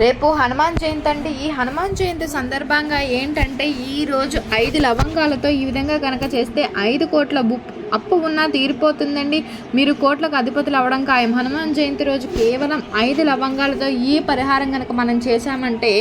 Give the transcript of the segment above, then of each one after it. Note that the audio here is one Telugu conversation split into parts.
రేపు హనుమాన్ జయంతి అండి ఈ హనుమాన్ జయంతి సందర్భంగా ఏంటంటే ఈ రోజు ఐదు లవంగాలతో ఈ విధంగా కనుక చేస్తే ఐదు కోట్ల బుక్ అప్పు ఉన్నా తీరిపోతుందండి. మీరు కోట్లకు అధిపతులు అవ్వడం ఖాయం. హనుమాన్ జయంతి రోజు కేవలం ఐదు లవంగాలతో ఈ పరిహారం కనుక మనం చేశామంటే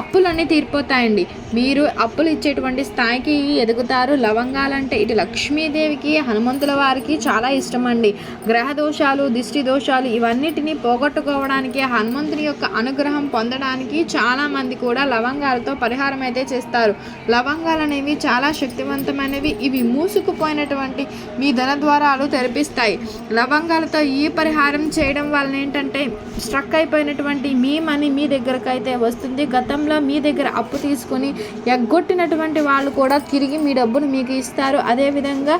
అప్పులన్నీ తీరిపోతాయండి. మీరు అప్పులు ఇచ్చేటువంటి స్థాయికి ఎదుగుతారు. లవంగాలంటే ఇటు లక్ష్మీదేవికి హనుమంతుల వారికి చాలా ఇష్టం అండి గ్రహ దోషాలు దిష్టి దోషాలు ఇవన్నిటిని పోగొట్టుకోవడానికి హనుమంతుని యొక్క అనుగ్రహం పొందడానికి చాలా మంది కూడా లవంగాలతో పరిహారం అయితే చేస్తారు. లవంగాలు అనేవి చాలా శక్తివంతమైనవి. ఇవి మూసుకుపోయినటువంటి మీ ధన ద్వారాలు తెరిపిస్తాయి. లవంగాలతో ఈ పరిహారం చేయడం వలన ఏంటంటే స్ట్రక్ అయిపోయినటువంటి మీ మనీ మీ దగ్గరకు అయితే వస్తుంది. గతంలో మీ దగ్గర అప్పు తీసుకొని ఎగ్గొట్టినటువంటి వాళ్ళు కూడా తిరిగి మీ డబ్బును మీకు ఇస్తారు. అదేవిధంగా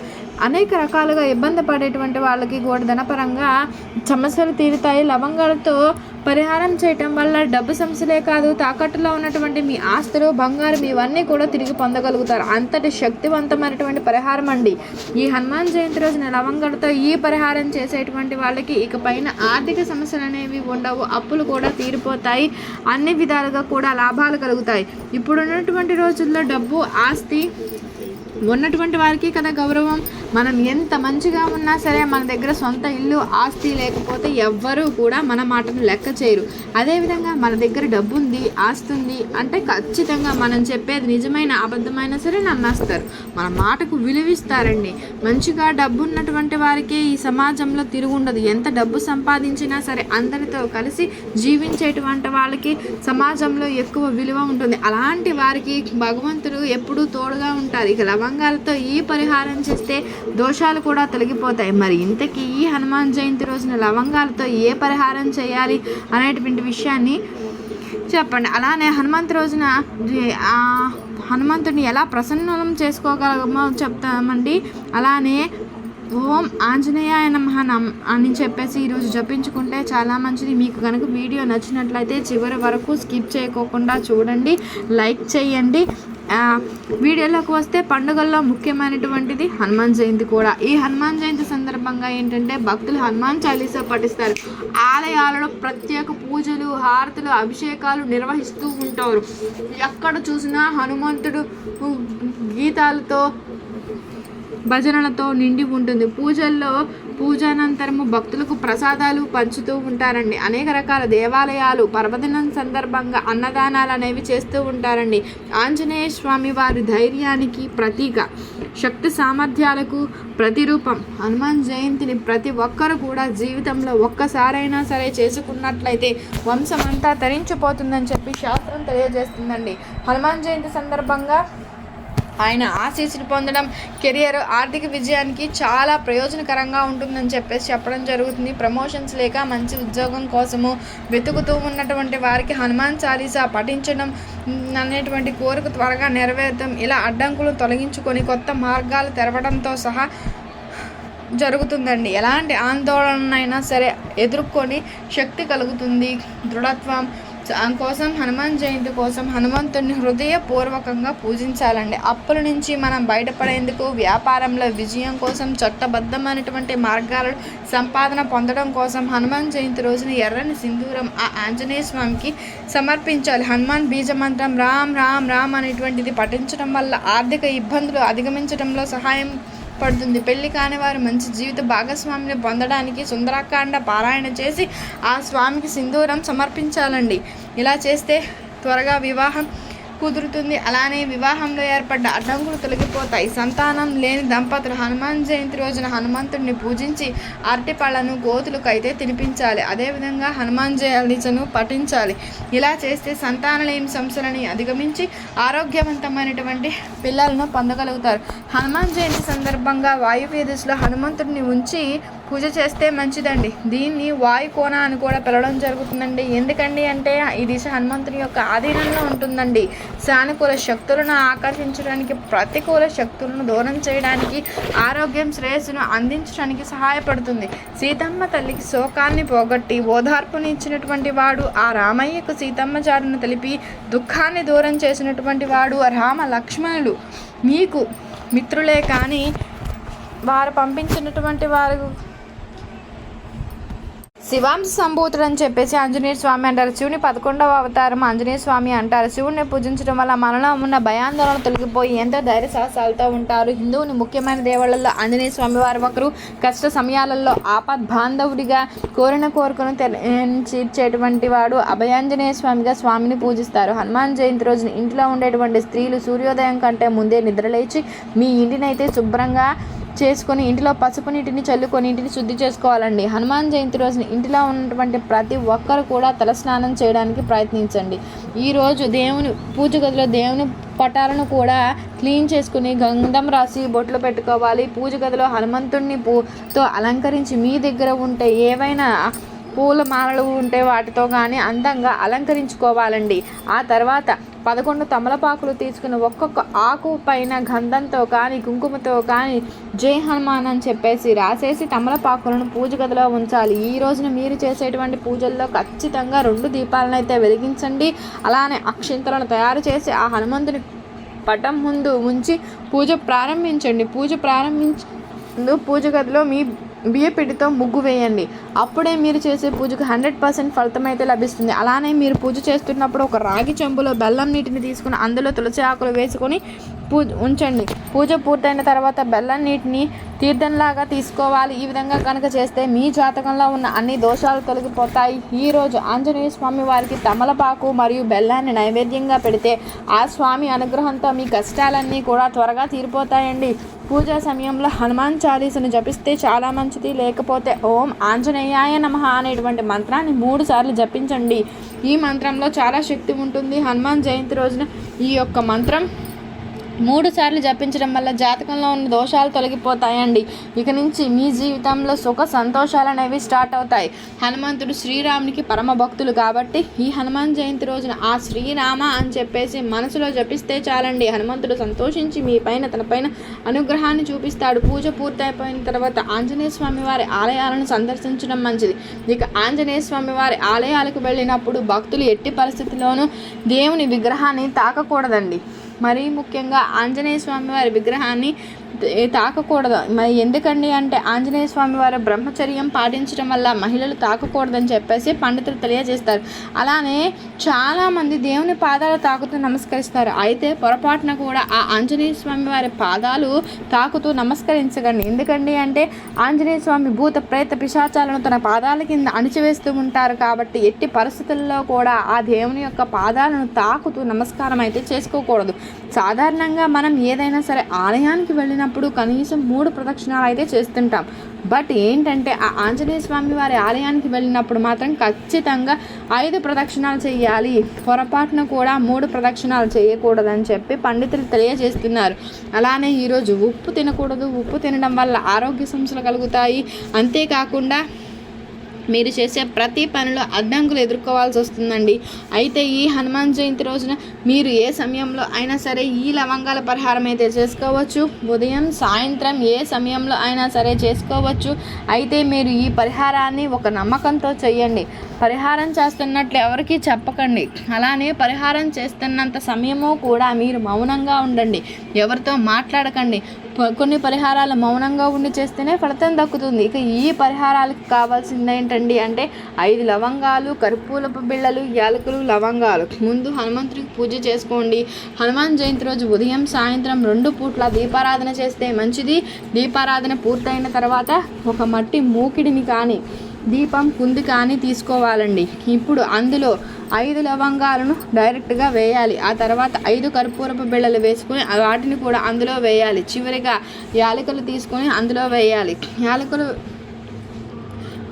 అనేక రకాలుగా ఇబ్బంది పడేటువంటి వాళ్ళకి కూడా ధనపరంగా సమస్యలు తీరుతాయి. లవంగాలతో పరిహారం చేయటం వల్ల డబ్బు సమస్యలే కాదు తాకట్టులో ఉన్నటువంటి మీ ఆస్తులు బంగారం ఇవన్నీ కూడా తిరిగి పొందగలుగుతారు. అంతటి శక్తివంతమైనటువంటి పరిహారం అండి. ఈ హనుమాన్ జయంతి రోజున లవంగాలతో ఈ పరిహారం చేసేటువంటి వాళ్ళకి ఇక పైన ఆర్థిక సమస్యలు అనేవి ఉండవు. అప్పులు కూడా తీరిపోతాయి. అన్ని విధాలుగా కూడా లాభాలు కలుగుతాయి. ఇప్పుడున్నటువంటి రోజుల్లో డబ్బు ఆస్తి ఉన్నటువంటి వారికి కదా గౌరవం. మనం ఎంత మంచిగా ఉన్నా సరే మన దగ్గర సొంత ఇల్లు ఆస్తి లేకపోతే ఎవ్వరూ కూడా మన మాటను లెక్క చేయరు. అదేవిధంగా మన దగ్గర డబ్బు ఉంది ఆస్తి ఉంది అంటే ఖచ్చితంగా మనం చెప్పేది నిజమైన అబద్ధమైన సరే నమ్మేస్తారు మన మాటకు విలువిస్తారండి. మంచిగా డబ్బు ఉన్నటువంటి వారికి ఈ సమాజంలో తిరుగుండదు. ఎంత డబ్బు సంపాదించినా సరే అందరితో కలిసి జీవించేటువంటి వాళ్ళకి సమాజంలో ఎక్కువ విలువ ఉంటుంది. అలాంటి వారికి భగవంతుడు ఎప్పుడూ తోడుగా ఉంటారు. ఇక లవంగాలతో ఈ పరిహారం చేస్తే దోషాలు కూడా తొలగిపోతాయి. మరి ఇంతకీ ఈ హనుమాన్ జయంతి రోజున లవంగాలతో ఏ పరిహారం చేయాలి అనేటువంటి విషయాన్ని చెప్పండి. అలానే హనుమంత్ రోజున హనుమంతుడిని ఎలా ప్రసన్నం చేసుకోగలమో చెప్తామండి. అలానే ఓం ఆంజనేయాయ నమః నమ్ అని చెప్పేసి ఈరోజు జపించుకుంటే చాలా మంచిది. మీకు కనుక వీడియో నచ్చినట్లయితే చివరి వరకు స్కిప్ చేయకోకుండా చూడండి లైక్ చేయండి. వీడియోలోకి వస్తే పండుగల్లో ముఖ్యమైనటువంటిది హనుమాన్ జయంతి కూడా. ఈ హనుమాన్ జయంతి సందర్భంగా ఏంటంటే భక్తులు హనుమాన్ చాలీసా పఠిస్తారు. ఆలయాలలో ప్రత్యేక పూజలు హారతులు అభిషేకాలు నిర్వహిస్తూ ఉంటారు. ఎక్కడ చూసినా హనుమంతుడు గీతాలతో భజనలతో నిండి ఉంటుంది. పూజల్లో పూజానంతరము భక్తులకు ప్రసాదాలు పంచుతూ ఉంటారండి. అనేక రకాల దేవాలయాలు పర్వదినం సందర్భంగా అన్నదానాలు అనేవి చేస్తూ ఉంటారండి. ఆంజనేయ స్వామి వారి ధైర్యానికి ప్రతీక. శక్తి సామర్థ్యాలకు ప్రతిరూపం. హనుమాన్ జయంతిని ప్రతి ఒక్కరు కూడా జీవితంలో ఒక్కసారైనా సరే చేసుకున్నట్లయితే వంశం అంతా తరించిపోతుందని చెప్పి శాస్త్రం తెలియజేస్తుందండి. హనుమాన్ జయంతి సందర్భంగా ఆయన ఆశీస్సులు పొందడం కెరియర్ ఆర్థిక విజయానికి చాలా ప్రయోజనకరంగా ఉంటుందని చెప్పేసి చెప్పడం జరుగుతుంది. ప్రమోషన్స్ లేక మంచి ఉద్యోగం కోసము వెతుకుతూ ఉన్నటువంటి వారికి హనుమాన్ చాలీసా పఠించడం అనేటువంటి కోరిక త్వరగా నెరవేర్చడం ఇలా అడ్డంకులు తొలగించుకొని కొత్త మార్గాలు తెరవడంతో సహా జరుగుతుందండి. ఎలాంటి ఆందోళనైనా సరే ఎదుర్కొని శక్తి కలుగుతుంది. దృఢత్వం కోసం హనుమాన్ జయంతి కోసం హనుమంతుడిని హృదయపూర్వకంగా పూజించాలండి. అప్పుల నుంచి మనం బయటపడేందుకు వ్యాపారంలో విజయం కోసం చట్టబద్ధమైనటువంటి మార్గాలను సంపాదన పొందడం కోసం హనుమాన్ జయంతి రోజున ఎర్రని సింధూరం ఆ ఆంజనేయ స్వామికి సమర్పించాలి. హనుమాన్ బీజ మంత్రం రామ్ రామ్ రామ్ అనేటువంటిది పఠించడం వల్ల ఆర్థిక ఇబ్బందులు అధిగమించడంలో సహాయం పడుతుంది పెళ్ళి కాని వారు మంచి జీవిత భాగస్వామిని పొందడానికి సుందరాకాండ పారాయణ చేసి ఆ స్వామికి సింధూరం సమర్పించాలండి. ఇలా చేస్తే త్వరగా వివాహం కుదురుతుంది. అలానే వివాహంలో ఏర్పడ్డ అడ్డంకులు తొలగిపోతాయి. సంతానం లేని దంపతులు హనుమాన్ జయంతి రోజున హనుమంతుడిని పూజించి అరటిపళ్ళను గోతులకు అయితే తినిపించాలి. అదేవిధంగా హనుమాన్ జయాలిచను పఠించాలి. ఇలా చేస్తే సంతానలేని సమస్యలని అధిగమించి ఆరోగ్యవంతమైనటువంటి పిల్లలను పొందగలుగుతారు. హనుమాన్ జయంతి సందర్భంగా వాయువ్య దిశలో హనుమంతుడిని ఉంచి పూజ చేస్తే మంచిదండి. దీన్ని వాయుకోన అని కూడా పిలవడం జరుగుతుందండి. ఎందుకండి అంటే ఈ దిశ హనుమంతుని యొక్క ఆధీనంలో ఉంటుందండి. సానుకూల శక్తులను ఆకర్షించడానికి ప్రతికూల శక్తులను దూరం చేయడానికి ఆరోగ్యం శ్రేయస్సును అందించడానికి సహాయపడుతుంది. సీతమ్మ తల్లికి శోకాన్ని పోగొట్టి ఓదార్పుని ఇచ్చినటువంటి వాడు ఆ రామయ్యకు సీతమ్మ జాడును తెలిపి దుఃఖాన్ని దూరం చేసినటువంటి వాడు రామ లక్ష్మణులు. మీకు మిత్రులే కానీ వారు పంపించినటువంటి వారు శివాంశ సంభూతుడు అని చెప్పేసి ఆంజనేయ స్వామి అంటారు. శివుని పదకొండవ అవతారం ఆంజనేయ స్వామి అంటారు. శివుడిని పూజించడం వల్ల మనలో ఉన్న భయాందోళన తొలగిపోయి ఎంతో ధైర్య సాహసాలతో ఉంటారు. హిందువుని ముఖ్యమైన దేవుళ్ళల్లో ఆంజనేయ స్వామి వారు ఒకరు. కష్ట సమయాలలో ఆపద్ బాంధవుడిగా కోరిన కోరికను తీర్చేటువంటి వాడు అభయాంజనేయ స్వామిగా స్వామిని పూజిస్తారు. హనుమాన్ జయంతి రోజున ఇంట్లో ఉండేటువంటి స్త్రీలు సూర్యోదయం కంటే ముందే నిద్రలేచి మీ ఇంటినైతే శుభ్రంగా చేసుకొని ఇంటిలో పసుపు నీటిని చల్లుకొని ఇంటిని శుద్ధి చేసుకోవాలండి. హనుమాన్ జయంతి రోజున ఇంటిలో ఉన్నటువంటి ప్రతి ఒక్కరు కూడా తలస్నానం చేయడానికి ప్రయత్నించండి. ఈరోజు దేవుని పూజ గదిలో దేవుని పటాలను కూడా క్లీన్ చేసుకుని గంధం రాసి బొట్లు పెట్టుకోవాలి. పూజ గదిలో హనుమంతుడిని పూతో అలంకరించి మీ దగ్గర ఉంటే ఏవైనా పూల మాలలు ఉంటే వాటితో కానీ అందంగా అలంకరించుకోవాలండి. ఆ తర్వాత పదకొండు తమలపాకులు తీసుకుని ఒక్కొక్క ఆకు పైన గంధంతో కానీ కుంకుమతో కానీ జై హనుమాన్ అని చెప్పేసి రాసేసి తమలపాకులను పూజ గదిలో ఉంచాలి. ఈ రోజున మీరు చేసేటువంటి పూజల్లో ఖచ్చితంగా రెండు దీపాలను అయితే వెలిగించండి. అలానే అక్షింతలను తయారు చేసి ఆ హనుమంతుని పటం ముందు ఉంచి పూజ ప్రారంభించండి. పూజ ప్రారంభించ పూజ గదిలో మీ బియ్యపిండితో ముగ్గు వేయండి. అప్పుడే మీరు చేసే పూజకు హండ్రెడ్ పర్సెంట్ ఫలితం అయితే లభిస్తుంది. అలానే మీరు పూజ చేస్తున్నప్పుడు ఒక రాగి చెంబులో బెల్లం నీటిని తీసుకుని అందులో తులసి ఆకులు వేసుకొని పూజ ఉంచండి. పూజ పూర్తయిన తర్వాత బెల్లం నీటిని తీర్థంలాగా తీసుకోవాలి. ఈ విధంగా కనుక చేస్తే మీ జాతకంలో ఉన్న అన్ని దోషాలు తొలగిపోతాయి. ఈరోజు ఆంజనేయ స్వామి వారికి తమలపాకు మరియు బెల్లాన్ని నైవేద్యంగా పెడితే ఆ స్వామి అనుగ్రహంతో మీ కష్టాలన్నీ కూడా త్వరగా తీరిపోతాయండి. పూజా సమయంలో హనుమాన్ చాలీసును జపిస్తే చాలా మంచిది. లేకపోతే ఓం ఆంజనేయాయ నమ అనేటువంటి మంత్రాన్ని మూడు సార్లు జపించండి. ఈ మంత్రంలో చాలా శక్తి ఉంటుంది. హనుమాన్ జయంతి రోజున ఈ యొక్క మంత్రం మూడు సార్లు జపించడం వల్ల జాతకంలో ఉన్న దోషాలు తొలగిపోతాయండి. ఇక నుంచి మీ జీవితంలో సుఖ సంతోషాలు అనేవి స్టార్ట్ అవుతాయి. హనుమంతుడు శ్రీరామునికి పరమ భక్తులు కాబట్టి ఈ హనుమాన్ జయంతి రోజున ఆ శ్రీరామ అని చెప్పేసి మనసులో జపిస్తే చాలండి. హనుమంతుడు సంతోషించి మీ పైన తన పైన అనుగ్రహాన్ని చూపిస్తాడు. పూజ పూర్తయిపోయిన తర్వాత ఆంజనేయ స్వామి వారి ఆలయాలను సందర్శించడం మంచిది. ఇక ఆంజనేయ స్వామి వారి ఆలయాలకు వెళ్ళినప్పుడు భక్తులు ఎట్టి పరిస్థితిలోనూ దేవుని విగ్రహాన్ని తాకకూడదండి. మరీ ముఖ్యంగా ఆంజనేయ స్వామి వారి విగ్రహాన్ని తాకకూడదు. మరి ఎందుకండి అంటే ఆంజనేయ స్వామి వారి బ్రహ్మచర్యం పాటించడం వల్ల మహిళలు తాకకూడదని చెప్పేసి పండితులు తెలియజేస్తారు. అలానే చాలామంది దేవుని పాదాలు తాకుతూ నమస్కరిస్తారు. అయితే పొరపాటున కూడా ఆ ఆంజనేయ స్వామి వారి పాదాలు తాకుతూ నమస్కరించకండి. ఎందుకండి అంటే ఆంజనేయ స్వామి భూత ప్రేత పిశాచాలను తన పాదాల కింద అణిచివేస్తూ ఉంటారు కాబట్టి ఎట్టి పరిస్థితుల్లో కూడా ఆ దేవుని యొక్క పాదాలను తాకుతూ నమస్కారం అయితే చేసుకోకూడదు. సాధారణంగా మనం ఏదైనా సరే ఆలయానికి వెళ్ళినప్పుడు కనీసం మూడు ప్రదక్షిణాలు అయితే చేస్తుంటాం. బట్ ఏంటంటే ఆ ఆంజనేయ స్వామి వారి ఆలయానికి వెళ్ళినప్పుడు మాత్రం ఖచ్చితంగా ఐదు ప్రదక్షిణాలు చేయాలి. పొరపాటున కూడా మూడు ప్రదక్షిణాలు చేయకూడదని చెప్పి పండితులు తెలియజేస్తున్నారు. అలానే ఈరోజు ఉప్పు తినకూడదు. ఉప్పు తినడం వల్ల ఆరోగ్య సమస్యలు కలుగుతాయి. అంతేకాకుండా మీరు చేసే ప్రతి పనిలో అడ్డంకులు ఎదుర్కోవాల్సి వస్తుందండి. అయితే ఈ హనుమాన్ జయంతి రోజున మీరు ఏ సమయంలో అయినా సరే ఈ లవంగాల పరిహారం అయితే చేసుకోవచ్చు. ఉదయం సాయంత్రం ఏ సమయంలో అయినా సరే చేసుకోవచ్చు. అయితే మీరు ఈ పరిహారాన్ని ఒక నమ్మకంతో చేయండి పరిహారం చేస్తున్నట్లు ఎవరికి చెప్పకండి. అలానే పరిహారం చేస్తున్నంత సమయము కూడా మీరు మౌనంగా ఉండండి. ఎవరితో మాట్లాడకండి. కొన్ని పరిహారాలు మౌనంగా ఉండి చేస్తేనే ఫలితం దక్కుతుంది. ఇక ఈ పరిహారాలకు కావాల్సింది ఏంటండి అంటే ఐదు లవంగాలు కర్పూలపు బిళ్ళలు యాలకులు లవంగాలు. ముందు హనుమంతుడికి పూజ చేసుకోండి. హనుమాన్ జయంతి రోజు ఉదయం సాయంత్రం రెండు పూట్ల దీపారాధన చేస్తే మంచిది. దీపారాధన పూర్తయిన తర్వాత ఒక మట్టి మూకిడిని కానీ దీపం కుంది కానీ తీసుకోవాలండి. ఇప్పుడు అందులో ఐదు లవంగాలను డైరెక్ట్గా వేయాలి. ఆ తర్వాత ఐదు కర్పూరపు బిళ్ళలు వేసుకొని వాటిని కూడా అందులో వేయాలి. చివరిగా యాలకులు తీసుకొని అందులో వేయాలి. యాలకులు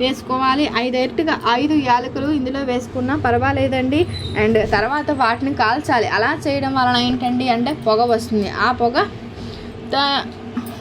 వేసుకోవాలి. ఐదైట్టుగా ఐదు యాలకులు ఇందులో వేసుకున్నా పర్వాలేదండి. అండ్ తర్వాత వాటిని కాల్చాలి. అలా చేయడం వలన ఏంటండి అంటే పొగ వస్తుంది. ఆ పొగ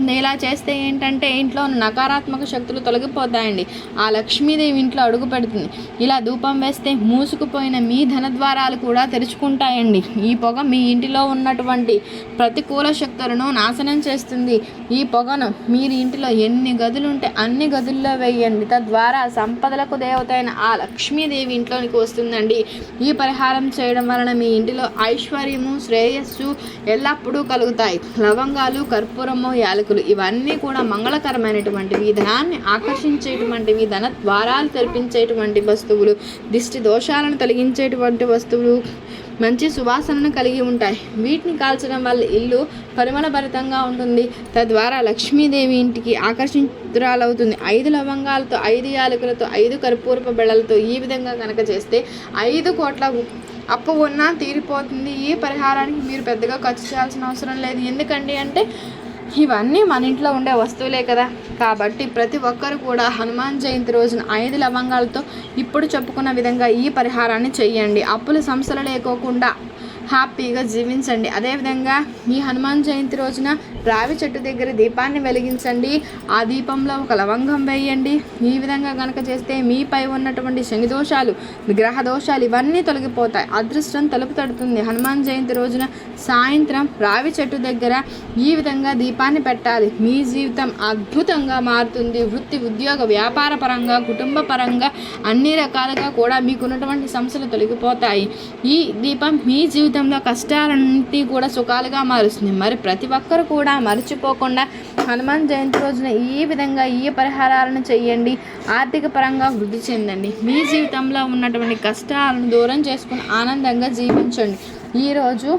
ఇలా చేస్తే ఏంటంటే ఇంట్లో నకారాత్మక శక్తులు తొలగిపోతాయండి. ఆ లక్ష్మీదేవి ఇంట్లో అడుగు పెడుతుంది. ఇలా ధూపం వేస్తే మూసుకుపోయిన మీ ధనద్వారాలు కూడా తెరుచుకుంటాయండి. ఈ పొగ మీ ఇంటిలో ఉన్నటువంటి ప్రతికూల శక్తులను నాశనం చేస్తుంది. ఈ పొగను మీరు ఇంటిలో ఎన్ని గదులు ఉంటే అన్ని గదుల్లో వేయండి. తద్వారా సంపదలకు దేవతైన ఆ లక్ష్మీదేవి ఇంట్లోనికి వస్తుందండి. ఈ పరిహారం చేయడం వలన మీ ఇంటిలో ఐశ్వర్యము శ్రేయస్సు ఎల్లప్పుడూ కలుగుతాయి. లవంగాలు కర్పూరము యాలకు యాలకులు ఇవన్నీ కూడా మంగళకరమైనటువంటివి. ధనాన్ని ఆకర్షించేటువంటివి ధన ద్వారాలు తెరిపించేటువంటి వస్తువులు దిష్టి దోషాలను తొలగించేటువంటి వస్తువులు మంచి సువాసనను కలిగి ఉంటాయి. వీటిని కాల్చడం వల్ల ఇల్లు పరిమళభరితంగా ఉంటుంది. తద్వారా లక్ష్మీదేవి ఇంటికి ఆకర్షితురాలవుతుంది. ఐదు లవంగాలతో ఐదు యాలకులతో ఐదు కర్పూరపు బెళ్ళలతో ఈ విధంగా కనుక చేస్తే ఐదు కోట్ల అప్పు ఉన్నా తీరిపోతుంది. ఈ పరిహారానికి మీరు పెద్దగా ఖర్చు చేయాల్సిన అవసరం లేదు. ఎందుకండి అంటే ఇవన్నీ మన ఇంట్లో ఉండే వస్తువులే కదా. కాబట్టి ప్రతి ఒక్కరు కూడా హనుమాన్ జయంతి రోజున ఐదు లవంగాలతో ఇప్పుడు చెప్పుకున్న విధంగా ఈ పరిహారాన్ని చెయ్యండి అప్పుల సమస్యలు లేకోకుండా హ్యాపీగా జీవించండి. అదేవిధంగా ఈ హనుమాన్ జయంతి రోజున రావి చెట్టు దగ్గర దీపాన్ని వెలిగించండి. ఆ దీపంలో ఒక లవంగం వేయండి. ఈ విధంగా కనుక చేస్తే మీపై ఉన్నటువంటి శని దోషాలు గ్రహ దోషాలు ఇవన్నీ తొలగిపోతాయి. అదృష్టం తలుపు తడుతుంది. హనుమాన్ జయంతి రోజున సాయంత్రం రావి చెట్టు దగ్గర ఈ విధంగా దీపాన్ని పెట్టాలి. మీ జీవితం అద్భుతంగా మారుతుంది. వృత్తి ఉద్యోగ వ్యాపార పరంగా కుటుంబ పరంగా అన్ని రకాలుగా కూడా మీకున్నటువంటి సమస్యలు తొలగిపోతాయి. ఈ దీపం మీ జీవితంలో కష్టాలన్నింటినీ కూడా సుఖాలుగా మారుస్తుంది. మరి ప్రతి ఒక్కరు కూడా మర్చిపోకుండా హనుమాన్ జయంతి రోజున ఈ విధంగా ఈ పరిహారాలను చేయండి. ఆర్థిక పరంగా వృద్ధి చెందండి. మీ జీవితంలో ఉన్నటువంటి కష్టాలను దూరం చేసుకుని ఆనందంగా జీవించండి. ఈరోజు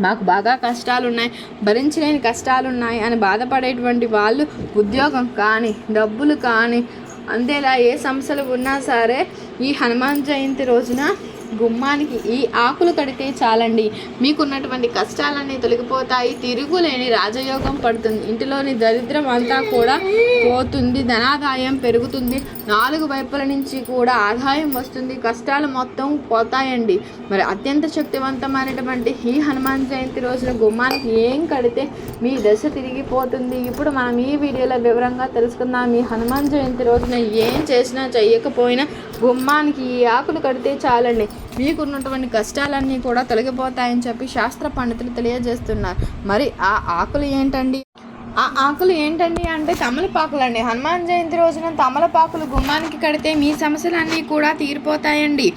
మాకు బాగా కష్టాలు ఉన్నాయి భరించలేని కష్టాలు ఉన్నాయి అని బాధపడేటువంటి వాళ్ళు ఉద్యోగం కానీ డబ్బులు కానీ అంతేలా ఏ సమస్యలు ఉన్నా సరే ఈ హనుమాన్ జయంతి రోజున గుమ్మానికి ఈ ఆకులు కడితే చాలండి. మీకున్నటువంటి కష్టాలన్నీ తొలగిపోతాయి. తిరుగులేని రాజయోగం పడుతుంది. ఇంటిలోని దరిద్రం అంతా కూడా పోతుంది. ధనాదాయం పెరుగుతుంది. నాలుగు వైపుల నుంచి కూడా ఆదాయం వస్తుంది. కష్టాలు మొత్తం పోతాయండి. మరి అత్యంత శక్తివంతమైనటువంటి ఈ హనుమాన్ జయంతి రోజున గుమ్మానికి ఏం కడితే మీ దశ తిరిగిపోతుంది. ఇప్పుడు మనం ఈ వీడియోలో వివరంగా తెలుసుకుందాం. ఈ హనుమాన్ జయంతి రోజున ఏం చేసినా చెయ్యకపోయినా గుమ్మానికి ఈ ఆకులు కడితే చాలండి. మీకున్నటువంటి కష్టాలన్నీ కూడా తొలగిపోతాయని చెప్పి శాస్త్ర పండితులు తెలియజేస్తున్నారు. మరి ఆ ఆకులు ఏంటండి? ఆ ఆకులు ఏంటండి అంటే తమలపాకులు అండి హనుమాన్ జయంతి రోజున తమలపాకులు గుమ్మానికి కడితే మీ సమస్యలన్నీ కూడా తీరిపోతాయండి.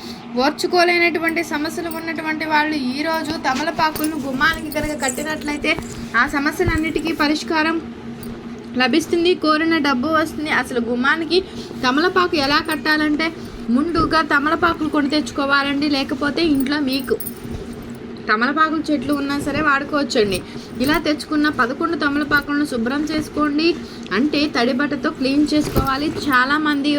ఓర్చుకోలేనటువంటి సమస్యలు ఉన్నటువంటి వాళ్ళు ఈరోజు తమలపాకులను గుమ్మానికి కనుక కట్టినట్లయితే ఆ సమస్యలన్నిటికీ పరిష్కారం లభిస్తుంది కోరిన డబ్బు వస్తుంది. అసలు గుమ్మానికి తమలపాకు ఎలా కట్టాలంటే ముందుగా తమలపాకులు కొని తెచ్చుకోవాలండి లేకపోతే ఇంట్లో మీకు తమలపాకులు చెట్లు ఉన్నా సరే వాడుకోవచ్చండి. ఇలా తెచ్చుకున్న పదకొండు తమలపాకులను శుభ్రం చేసుకోండి. అంటే తడి బట్టతో క్లీన్ చేసుకోవాలి. చాలామంది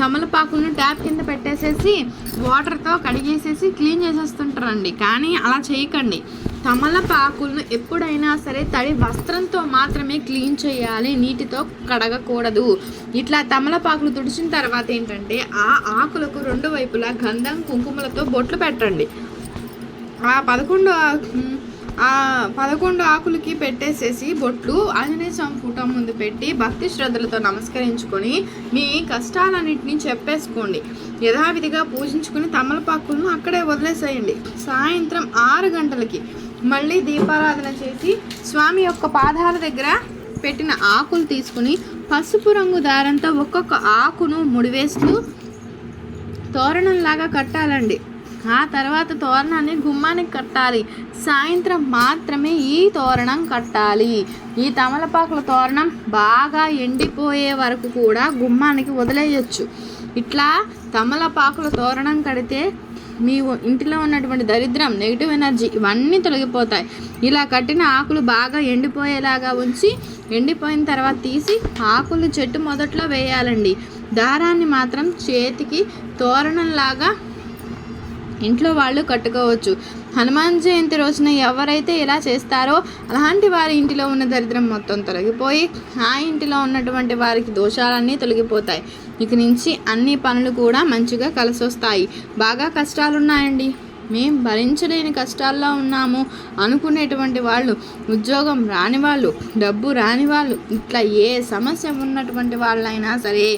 తమలపాకులను ట్యాప్ కింద పెట్టేసేసి వాటర్తో కడిగేసేసి క్లీన్ చేసేస్తుంటారండి. కానీ అలా చేయకండి. తమలపాకులను ఎప్పుడైనా సరే తడి వస్త్రంతో మాత్రమే క్లీన్ చేయాలి నీటితో కడగకూడదు. ఇట్లా తమలపాకులు తుడిచిన తర్వాత ఏంటంటే ఆ ఆకులకు రెండు వైపులా గంధం కుంకుమలతో బొట్లు పెట్టండి. ఆ పదకొండు ఆ- పదకొండు ఆకులకి పెట్టేసేసి బొట్లు ఆంజనేయ స్వామి ఫోటో ముందు పెట్టి భక్తి శ్రద్ధలతో నమస్కరించుకొని మీ కష్టాలన్నింటినీ చెప్పేసుకోండి. యథావిధిగా పూజించుకుని తమలపాకులను అక్కడే వదిలేసేయండి. సాయంత్రం ఆరు గంటలకి మళ్ళీ దీపారాధన చేసి స్వామి యొక్క పాదాల దగ్గర పెట్టిన ఆకులు తీసుకుని పసుపు రంగు దారంతో ఒక్కొక్క ఆకును ముడివేస్తూ తోరణంలాగా కట్టాలండి. ఆ తర్వాత తోరణాన్ని గుమ్మానికి కట్టాలి. సాయంత్రం మాత్రమే ఈ తోరణం కట్టాలి. ఈ తమలపాకుల తోరణం బాగా ఎండిపోయే వరకు కూడా గుమ్మానికి వదిలేయచ్చు. ఇట్లా తమలపాకుల తోరణం కడితే మీ ఇంటిలో ఉన్నటువంటి దరిద్రం నెగిటివ్ ఎనర్జీ ఇవన్నీ తొలగిపోతాయి. ఇలా కట్టిన ఆకులు బాగా ఎండిపోయేలాగా ఉంచి ఎండిపోయిన తర్వాత తీసి ఆకులు చెట్టు మొదట్లో వేయాలండి. దారాన్ని మాత్రం చేతికి తోరణంలాగా ఇంట్లో వాళ్ళు కట్టుకోవచ్చు. హనుమాన్ జయంతి రోజున ఎవరైతే ఇలా చేస్తారో అలాంటి వారి ఇంటిలో ఉన్న దరిద్రం మొత్తం తొలగిపోయి ఆ ఇంటిలో ఉన్నటువంటి వారికి దోషాలన్నీ తొలగిపోతాయి. ఇక నుంచి అన్ని పనులు కూడా మంచిగా కలిసొస్తాయి. బాగా కష్టాలున్నాయండి. మేం భరించలేని కష్టాల్లో ఉన్నాము అనుకునేటువంటి వాళ్ళు ఉద్యోగం రాని వాళ్ళు డబ్బు రాని వాళ్ళు ఇట్లా ఏ సమస్య ఉన్నటువంటి వాళ్ళైనా సరే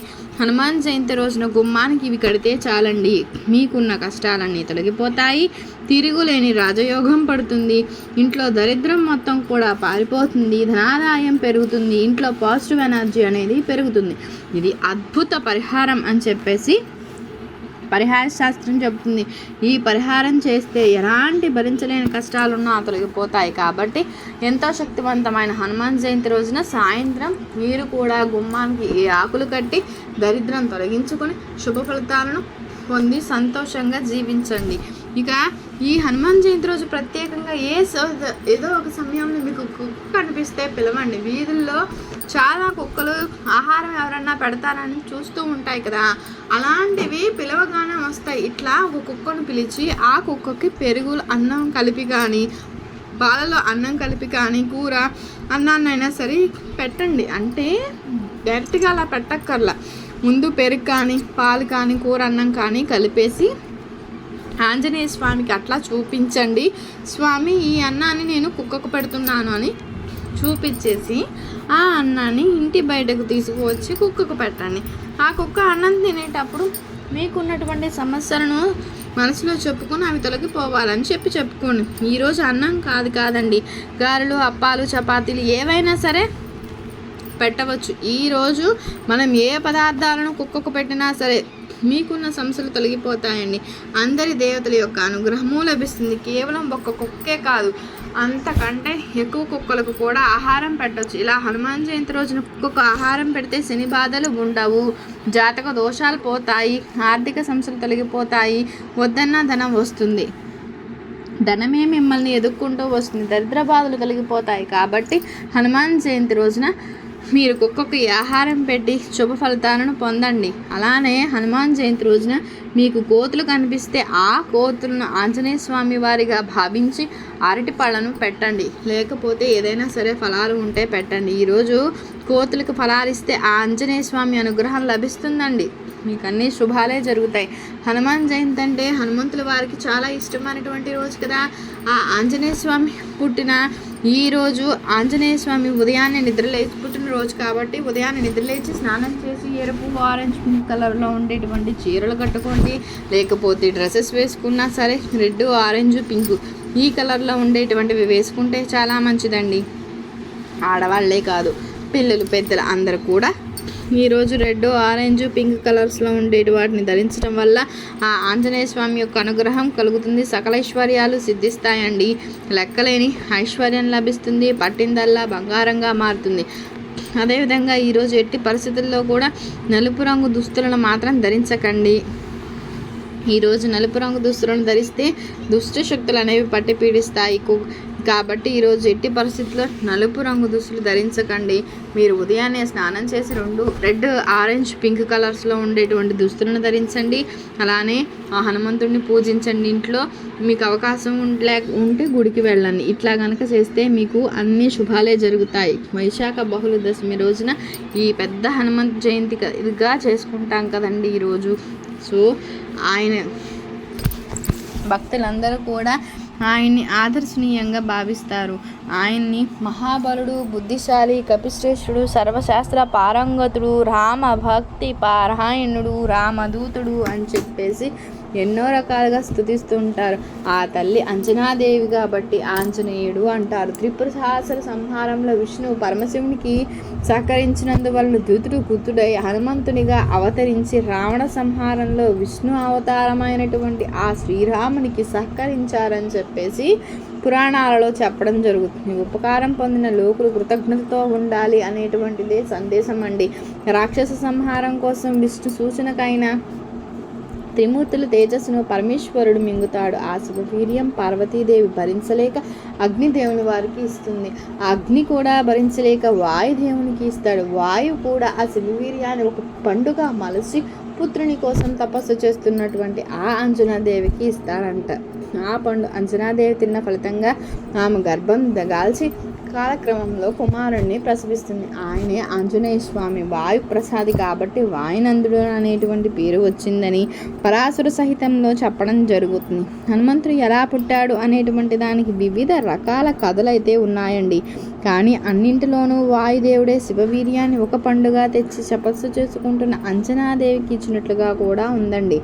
హనుమాన్ జయంతి రోజున గుమ్మానికి ఇవి కడితే చాలండి. మీకున్న కష్టాలన్నీ తొలగిపోతాయి తిరుగులేని రాజయోగం పడుతుంది ఇంట్లో దరిద్రం మొత్తం కూడా పారిపోతుంది ధనాదాయం పెరుగుతుంది ఇంట్లో పాజిటివ్ ఎనర్జీ అనేది పెరుగుతుంది. ఇది అద్భుత పరిహారం అని చెప్పేసి పరిహార శాస్త్రం చెబుతుంది. ఈ పరిహారం చేస్తే ఎలాంటి భరించలేని కష్టాలున్నా తొలగిపోతాయి. కాబట్టి ఎంతో శక్తివంతమైన హనుమాన్ జయంతి రోజున సాయంత్రం మీరు కూడా గుమ్మానికి ఈ ఆకులు కట్టి దరిద్రం తొలగించుకొని శుభ ఫలితాలను పొంది సంతోషంగా జీవించండి. ఇక ఈ హనుమాన్ జయంతి రోజు ప్రత్యేకంగా ఏ ఏదో ఒక సమయంలో మీకు కుక్క కనిపిస్తే పిలవండి. వీధుల్లో చాలా కుక్కలు ఆహారం ఎవరన్నా పెడతారని చూస్తూ ఉంటాయి కదా. అలాంటివి పిలవగానే వస్తాయి. ఇట్లా ఒక కుక్కను పిలిచి ఆ కుక్కకి పెరుగు అన్నం కలిపి కానీ పాలలో అన్నం కలిపి కానీ కూర అన్నాన్నైనా సరే పెట్టండి. అంటే డైరెక్ట్గా అలా పెట్టక్కర్లా. ముందు పెరుగు కానీ పాలు కానీ కూర అన్నం కానీ కలిపేసి ఆంజనేయ స్వామికి అట్లా చూపించండి. స్వామి ఈ అన్నాన్ని నేను కుక్కకు పెడుతున్నాను అని చూపించేసి ఆ అన్నాన్ని ఇంటి బయటకు తీసుకువచ్చి కుక్కకు పెట్టండి. ఆ కుక్క అన్నం తినేటప్పుడు మీకున్నటువంటి సమస్యలను మనసులో చెప్పుకొని అవి తొలగిపోవాలని చెప్పి చెప్పుకోండి. ఈరోజు అన్నం కాదు కాదండి. గారెలు అప్పాలు చపాతీలు ఏవైనా సరే పెట్టవచ్చు. ఈరోజు మనం ఏ పదార్థాలను కుక్కకు పెట్టినా సరే మీకున్న సమస్యలు తొలగిపోతాయండి. అందరి దేవతల యొక్క అనుగ్రహము లభిస్తుంది. కేవలం ఒక్క కుక్కే కాదు అంతకంటే ఎక్కువ కుక్కలకు కూడా ఆహారం పెట్టవచ్చు ఇలా హనుమాన్ జయంతి రోజున కుక్కకు ఆహారం పెడితే శని బాధలు ఉండవు. జాతక దోషాలు పోతాయి ఆర్థిక సమస్యలు తొలగిపోతాయి వద్దన్న ధనం వస్తుంది. ధనమే మిమ్మల్ని ఎదుక్కుంటూ వస్తుంది. దరిద్ర బాధలు కలిగిపోతాయి కాబట్టి హనుమాన్ జయంతి రోజున మీరు కుక్కకు ఆహారం పెట్టి శుభ ఫలితాలను పొందండి. అలానే హనుమాన్ జయంతి రోజున మీకు కోతులు కనిపిస్తే ఆ కోతులను ఆంజనేయ స్వామి వారిగా భావించి అరటి పళ్ళను పెట్టండి. లేకపోతే ఏదైనా సరే ఫలాలు ఉంటే పెట్టండి. ఈరోజు కోతులకు ఫలాలు ఇస్తే ఆ ఆంజనేయ స్వామి అనుగ్రహం లభిస్తుందండి. మీకు అన్ని శుభాలే జరుగుతాయి. హనుమాన్ జయంతి అంటే హనుమంతుల వారికి చాలా ఇష్టమైనటువంటి రోజు కదా. ఆ ఆంజనేయ స్వామి పుట్టిన ఈరోజు ఆంజనేయ స్వామి ఉదయాన్నే నిద్రలేచి పుట్టిన రోజు కాబట్టి ఉదయాన్నే నిద్రలేచి స్నానం చేసి ఎరుపు ఆరెంజ్ పింక్ కలర్లో ఉండేటువంటి చీరలు కట్టుకోండి. లేకపోతే డ్రెస్సెస్ వేసుకున్నా సరే రెడ్ ఆరెంజ్ పింక్ ఈ కలర్లో ఉండేటువంటివి వేసుకుంటే చాలా మంచిదండి. ఆడవాళ్ళే కాదు పిల్లలు పెద్దలు అందరూ కూడా ఈరోజు రెడ్ ఆరెంజ్ పింక్ కలర్స్లో ఉండేటి వాటిని ధరించడం వల్ల ఆ ఆంజనేయ స్వామి యొక్క అనుగ్రహం కలుగుతుంది. సకల ఐశ్వర్యాలు సిద్ధిస్తాయండి. లెక్కలేని ఐశ్వర్యం లభిస్తుంది. పట్టిందల్లా బంగారంగా మారుతుంది. అదేవిధంగా ఈరోజు ఎట్టి పరిస్థితుల్లో కూడా నలుపు రంగు దుస్తులను మాత్రం ధరించకండి. ఈరోజు నలుపు రంగు దుస్తులను ధరిస్తే దుష్ట శక్తులు అనేవి పట్టి పీడిస్తాయి. కు- కాబట్టి ఈరోజు ఎట్టి పరిస్థితుల్లో నలుపు రంగు దుస్తులు ధరించకండి. మీరు ఉదయాన్నే స్నానం చేసి రెండు రెడ్ ఆరెంజ్ పింక్ కలర్స్లో ఉండేటువంటి దుస్తులను ధరించండి. అలానే ఆ హనుమంతుడిని పూజించండి ఇంట్లో. మీకు అవకాశం ఉంటే ఉంటే గుడికి వెళ్ళండి. ఇట్లా కనుక చేస్తే మీకు అన్ని శుభాలే జరుగుతాయి. వైశాఖ బహుళ దశమి రోజున ఈ పెద్ద హనుమంత్ జయంతిగా చేసుకుంటాం కదండి ఈరోజు. సో ఆయన భక్తులందరూ కూడా ఆయన్ని ఆదర్శనీయంగా భావిస్తారు. ఆయన్ని మహాబలుడు బుద్ధిశాలి కపిశ్రేష్ఠుడు సర్వశాస్త్ర పారంగతుడు రామ భక్తి పారాయణుడు రామదూతుడు అని చెప్పేసి ఎన్నో రకాలుగా స్థుతిస్తుంటారు ఆ తల్లి అంజనాదేవి కాబట్టి ఆంజనేయుడు అంటారు. త్రిపుర సహస్ర సంహారంలో విష్ణువు పరమశివునికి సహకరించినందువల్ల దూతుడు కుతుడై హనుమంతునిగా అవతరించి రావణ సంహారంలో విష్ణు అవతారమైనటువంటి ఆ శ్రీరామునికి సహకరించారని చెప్పేసి పురాణాలలో చెప్పడం జరుగుతుంది. ఉపకారం పొందిన లోకులు కృతజ్ఞతతో ఉండాలి అనేటువంటిదే సందేశం అండి రాక్షస సంహారం కోసం విష్ణు సూచనకైనా త్రిమూర్తులు తేజస్సును పరమేశ్వరుడు మింగుతాడు. ఆ శుభవీర్యం పార్వతీదేవి భరించలేక అగ్నిదేవుని వారికి ఇస్తుంది. అగ్ని కూడా భరించలేక వాయుదేవునికి ఇస్తాడు. వాయువు కూడా ఆ శివవీర్యాన్ని ఒక పండుగ మలసి పుత్రుని కోసం తపస్సు చేస్తున్నటువంటి ఆ అంజనాదేవికి ఇస్తాడంట. ఆ పండు అంజనాదేవి తిన్న ఫలితంగా ఆమె గర్భం దగాల్చి కాలక్రమంలో కుమారుణ్ణి ప్రసవిస్తుంది. ఆయనే ఆంజనేయ స్వామి వాయు ప్రసాది కాబట్టి వాయునందుడు అనేటువంటి పేరు వచ్చిందని పరాశుర సహితంలో చెప్పడం జరుగుతుంది. హనుమంతుడు ఎలా పుట్టాడు అనేటువంటి దానికి వివిధ రకాల కథలైతే ఉన్నాయండి. కానీ అన్నింటిలోనూ వాయుదేవుడే శివవీర్యాన్ని ఒక పండుగ తెచ్చి తపస్సు చేసుకుంటున్న అంజనాదేవికి ఇచ్చినట్లుగా కూడా ఉందండి.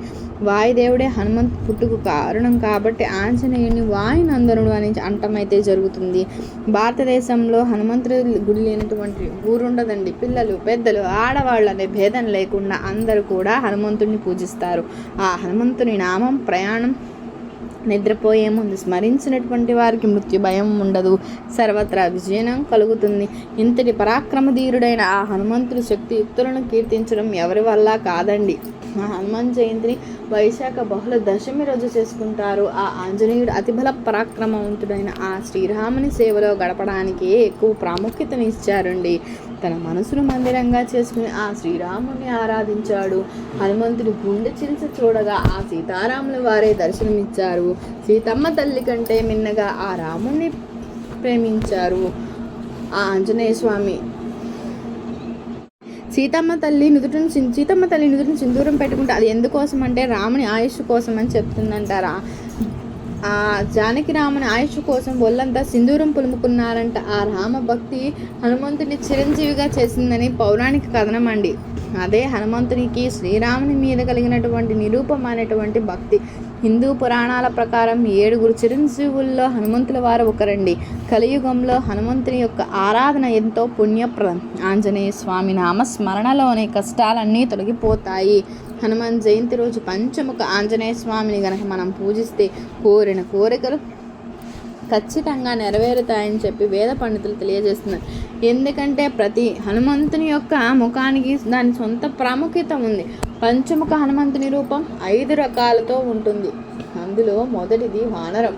వాయుదేవుడే హనుమంతు పుట్టుకు కారణం కాబట్టి ఆంజనేయుని వాయునందనుడు అని అంటమైతే జరుగుతుంది. భారతదేశంలో హనుమంతుడి గుడి లేనటువంటి ఊరుండదండి. పిల్లలు పెద్దలు ఆడవాళ్ళు అనే భేదం లేకుండా అందరూ కూడా హనుమంతుడిని పూజిస్తారు. ఆ హనుమంతుని నామం ప్రయాణం నిద్రపోయే ముందు స్మరించినటువంటి వారికి మృత్యు భయం ఉండదు. సర్వత్రా విజయనం కలుగుతుంది. ఇంతటి పరాక్రమధీరుడైన ఆ హనుమంతుడి శక్తియుక్తులను కీర్తించడం ఎవరి వల్ల కాదండి. ఆ హనుమాన్ జయంతిని వైశాఖ బహుళ దశమి రోజు చేసుకుంటారు. ఆ ఆంజనేయుడు అతిబల పరాక్రమవంతుడైన ఆ శ్రీరాముని సేవలో గడపడానికి ఎక్కువ ప్రాముఖ్యతను ఇచ్చారండి. తన మనసును మందిరంగా చేసుకుని ఆ శ్రీరాముని ఆరాధించాడు. హనుమంతుడు గుండె చిలిసి చూడగా ఆ సీతారాముల వారే దర్శనమిచ్చారు. సీతమ్మ తల్లి కంటే మిన్నగా ఆ రాముణ్ణి ప్రేమించారు ఆ ఆంజనేయ స్వామి. సీతమ్మ తల్లి నుదుటిని సీతమ్మ తల్లి నుదుటిని సింధూరం పెట్టుకుంటే అది ఎందుకోసం అంటే రాముని ఆయుష్ కోసం అని చెప్తుందంటారా? ఆ జానకి రాముని ఆయుష్ కోసం ఒళ్ళంతా సింధూరం పులుముకున్నారంట. ఆ రామ భక్తి హనుమంతుని చిరంజీవిగా చేసిందని పౌరాణిక కథనం అండి. అదే హనుమంతునికి శ్రీరాముని మీద కలిగినటువంటి నిరూపమైనటువంటి భక్తి. హిందూ పురాణాల ప్రకారం ఏడుగురు చిరంజీవుల్లో హనుమంతుల వారు ఒకరండి. కలియుగంలో హనుమంతుని యొక్క ఆరాధన ఎంతో పుణ్యప్రదం ఆంజనేయ స్వామి నామ స్మరణలోనే కష్టాలన్నీ తొలగిపోతాయి. హనుమాన్ జయంతి రోజు పంచముఖ ఆంజనేయ స్వామిని గనక మనం పూజిస్తే కోరిన కోరికలు ఖచ్చితంగా నెరవేరుతాయని చెప్పి వేద పండితులు తెలియజేస్తున్నారు. ఎందుకంటే ప్రతి హనుమంతుని యొక్క ముఖానికి దాని సొంత ప్రాముఖ్యత ఉంది. పంచముఖ హనుమంతుని రూపం ఐదు రకాలతో ఉంటుంది. అందులో మొదటిది వానరం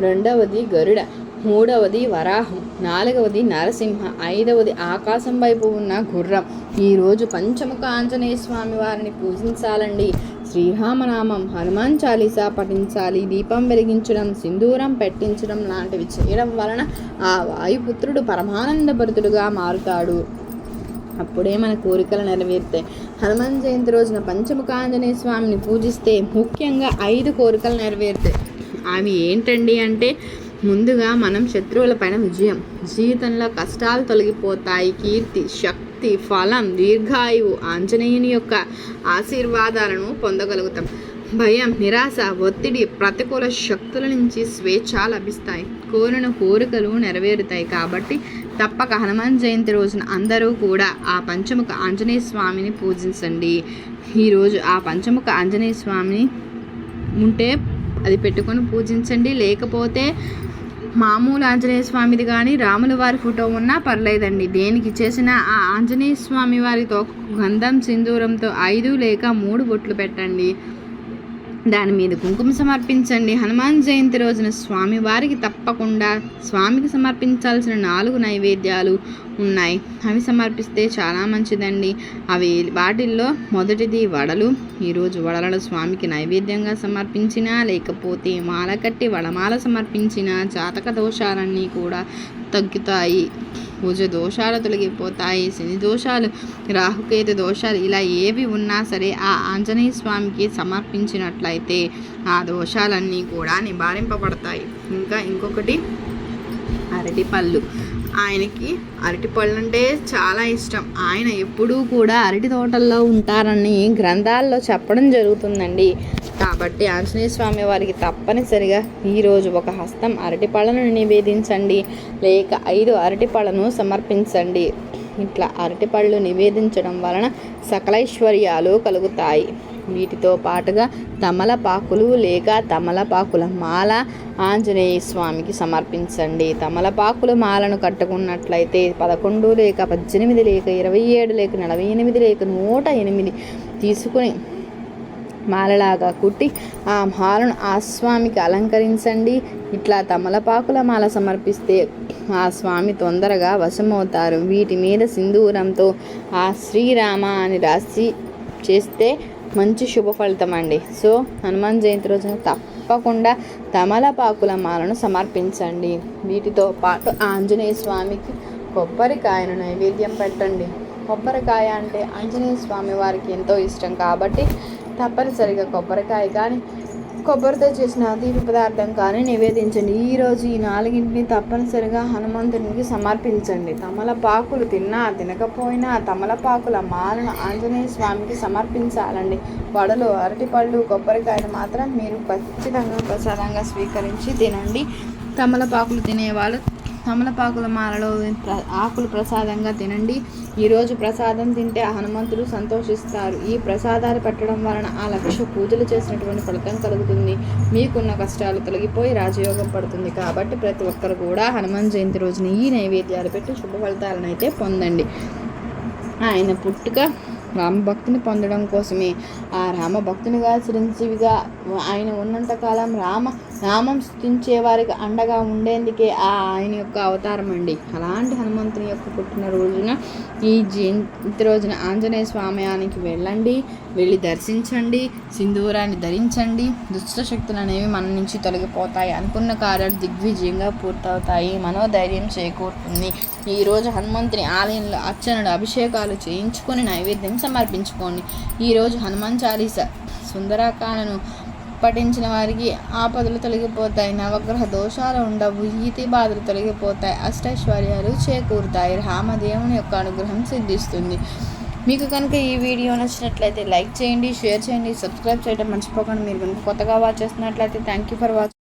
రెండవది గరుడ మూడవది వరాహం నాలుగవది నరసింహ ఐదవది ఆకాశం వైపు ఉన్న గుర్రం. ఈరోజు పంచముఖ ఆంజనేయ స్వామి వారిని పూజించాలండి. శ్రీరామనామం హనుమాన్ చాలీసా పఠించాలి దీపం వెలిగించడం సింధూరం పెట్టించడం లాంటివి చేయడం వలన ఆ వాయుపుత్రుడు పరమానందభరితుడుగా మారుతాడు. అప్పుడే మన కోరికలు నెరవేరుతాయి. హనుమాన్ జయంతి రోజున పంచముఖాంజనేయ స్వామిని పూజిస్తే ముఖ్యంగా ఐదు కోరికలు నెరవేరుతాయి. అవి ఏంటండి అంటే ముందుగా మనం శత్రువులపైన విజయం. జీవితంలో కష్టాలు తొలగిపోతాయి. కీర్తి శక్తి ఫలం దీర్ఘాయువు ఆంజనేయుని యొక్క ఆశీర్వాదాలను పొందగలుగుతాం. భయం నిరాశ ఒత్తిడి ప్రతికూల శక్తుల నుంచి స్వేచ్ఛ లభిస్తాయి. కోరిన కోరికలు నెరవేరుతాయి కాబట్టి తప్పక హనుమాన్ జయంతి రోజున అందరూ కూడా ఆ పంచముఖ ఆంజనేయ స్వామిని పూజించండి. ఈరోజు ఆ పంచముఖ ఆంజనేయ స్వామిని ఉంటే అది పెట్టుకొని పూజించండి. లేకపోతే మామూలు ఆంజనేయ స్వామిది కానీ రాముల వారి ఫోటో ఉన్నా పర్లేదండి. దేనికి చేసిన ఆ ఆంజనేయ స్వామి వారితో గంధం సింధూరంతో ఐదు లేక మూడు బొట్లు పెట్టండి. దాని మీద కుంకుమ సమర్పించండి. హనుమాన్ జయంతి రోజున స్వామి వారికి తప్పకుండా స్వామికి సమర్పించాల్సిన నాలుగు నైవేద్యాలు ఉన్నాయి. అవి సమర్పిస్తే చాలా మంచిదండి. అవి వాటిల్లో మొదటిది వడలు. ఈరోజు వడలను స్వామికి నైవేద్యంగా సమర్పించినా లేకపోతే మాల కట్టి వడమాల సమర్పించిన జాతక దోషాలన్నీ కూడా తగ్గుతాయి. పూజ దోషాలు తొలగిపోతాయి. శని దోషాలు రాహుకేతు దోషాలు ఇలా ఏవి ఉన్నా సరే ఆ ఆంజనేయ స్వామికి సమర్పించినట్లయితే ఆ దోషాలన్నీ కూడా నివారింపబడతాయి. ఇంకా ఇంకొకటి అరటిపళ్ళు ఆయనకి అరటిపళ్ళు అంటే చాలా ఇష్టం. ఆయన ఎప్పుడూ కూడా అరటి తోటల్లో ఉంటారని గ్రంథాల్లో చెప్పడం జరుగుతుందండి. కాబట్టి ఆంజనేయ స్వామి వారికి తప్పనిసరిగా ఈరోజు ఒక హస్తం అరటిపళ్ళను నివేదించండి. లేక ఐదు అరటిపళ్ళను సమర్పించండి. ఇట్లా అరటిపళ్ళు నివేదించడం వలన సకలైశ్వర్యాలు కలుగుతాయి. వీటితో పాటుగా తమలపాకులు లేక తమలపాకుల మాల ఆంజనేయ స్వామికి సమర్పించండి. తమలపాకుల మాలను కట్టుకున్నట్లయితే పదకొండు లేక పద్దెనిమిది లేక ఇరవై ఏడు లేక నలభై ఎనిమిది లేక నూట ఎనిమిది తీసుకుని మాలలాగా కుట్టి ఆ మాలను ఆ స్వామికి అలంకరించండి. ఇట్లా తమలపాకుల మాల సమర్పిస్తే ఆ స్వామి తొందరగా వశమవుతారు. వీటి మీద సింధూరంతో ఆ శ్రీరామ అని రాసి చేస్తే మంచి శుభ ఫలితం అండి. సో హనుమాన్ జయంతి రోజున తప్పకుండా తమలపాకుల మాలను సమర్పించండి. వీటితో పాటు ఆంజనేయ స్వామికి కొబ్బరికాయను నైవేద్యం పెట్టండి. కొబ్బరికాయ అంటే ఆంజనేయ స్వామి వారికి ఎంతో ఇష్టం కాబట్టి తప్పనిసరిగా కొబ్బరికాయ కానీ కొబ్బరితో చేసిన తీపి పదార్థం కానీ నివేదించండి. ఈరోజు ఈ నాలుగింటిని తప్పనిసరిగా హనుమంతునికి సమర్పించండి. తమలపాకులు తిన్నా తినకపోయినా తమలపాకుల మాలను ఆంజనేయ స్వామికి సమర్పించాలండి. వడలు అరటిపళ్ళు కొబ్బరికాయలు మాత్రం మీరు ఖచ్చితంగా ప్రసాదంగా స్వీకరించి తినండి. తమలపాకులు తినేవాళ్ళు తమలపాకుల మాలలో ఆకులు ప్రసాదంగా తినండి. ఈరోజు ప్రసాదం తింటే ఆ హనుమంతుడు సంతోషిస్తారు. ఈ ప్రసాదాలు పెట్టడం వలన ఆ లక్ష పూజలు చేసినటువంటి ఫలితం కలుగుతుంది. మీకున్న కష్టాలు తొలగిపోయి రాజయోగం పడుతుంది కాబట్టి ప్రతి ఒక్కరు కూడా హనుమాన్ జయంతి రోజున ఈ నైవేద్యాలు పెట్టి శుభ ఫలితాలను అయితే పొందండి. ఆయన పుట్టుక రామభక్తిని పొందడం కోసమే. ఆ రామభక్తునిగా చిరంజీవిగా ఆయన ఉన్నంతకాలం రామ నామం స్థుతించే వారికి అండగా ఉండేందుకే ఆ ఆయన యొక్క అవతారం అండి. అలాంటి హనుమంతుని యొక్క పుట్టినరోజున ఈ జయంతి రోజున ఆంజనేయ స్వామయానికి వెళ్ళండి వెళ్ళి దర్శించండి సింధూరాన్ని ధరించండి. దుష్ట శక్తులు అనేవి మన నుంచి తొలగిపోతాయి అనుకున్న కార్యాలు దిగ్విజయంగా పూర్తవుతాయి. మనోధైర్యం చేకూరుతుంది. ఈరోజు హనుమంతుని ఆలయంలో అర్చనలు అభిషేకాలు చేయించుకొని నైవేద్యం సమర్పించుకోండి. ఈరోజు హనుమాన్ చాలీస సుందరాకాలను పఠించిన వారికి ఆపదలు తొలగిపోతాయి నవగ్రహ దోషాలు ఉండవు ఈతి బాధలు తొలగిపోతాయి అష్టైశ్వర్యాలు చేకూరుతాయి. రామదేవుని యొక్క అనుగ్రహం సిద్ధిస్తుంది. మీకు కనుక ఈ వీడియో నచ్చినట్లయితే లైక్ చేయండి షేర్ చేయండి సబ్స్క్రైబ్ చేయడం మర్చిపోకండి. మీరు కనుక కొత్తగా వాచ్ చేస్తున్నట్లయితే థ్యాంక్ యూ ఫర్ వాచింగ్